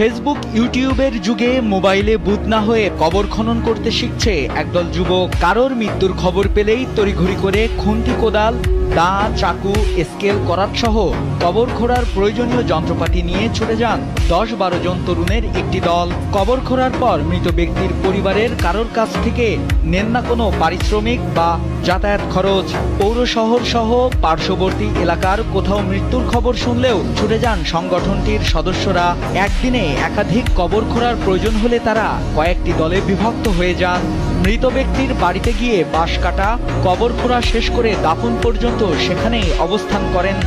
Facebook, ইউটিউবের যুগে মোবাইলে বুধ না হয়ে কবর খনন করতে শিখছে একদল যুবক। কারোর মৃত্যুর খবর পেলেই তড়িঘড়ি করে খুন্তি কোদাল, দা, চাকু স্কেল করার সহ কবর খোঁড়ার প্রয়োজনীয় যন্ত্রপাতি নিয়ে ছুটে যান দশ বারো জন তরুণের একটি দল। কবর খোঁড়ার পর মৃত ব্যক্তির পরিবারের কারোর কাছ থেকে নেন না কোনো পারিশ্রমিক বা যাতায়াত খরচ। পৌর শহর সহ পার্শ্ববর্তী এলাকার কোথাও মৃত্যুর খবর শুনলেও ছুটে যান সংগঠনটির সদস্যরা। একদিনে একাধিক কবর খোঁড়ার প্রয়োজন হলে তারা কয়েকটি দলে বিভক্ত হয়ে যান। মৃত ব্যক্তির বাড়িতে গিয়ে বাঁশ কাটা কবর খোঁড়া শেষ করে দাফন পর্যন্ত সেখানেই অবস্থান করেন।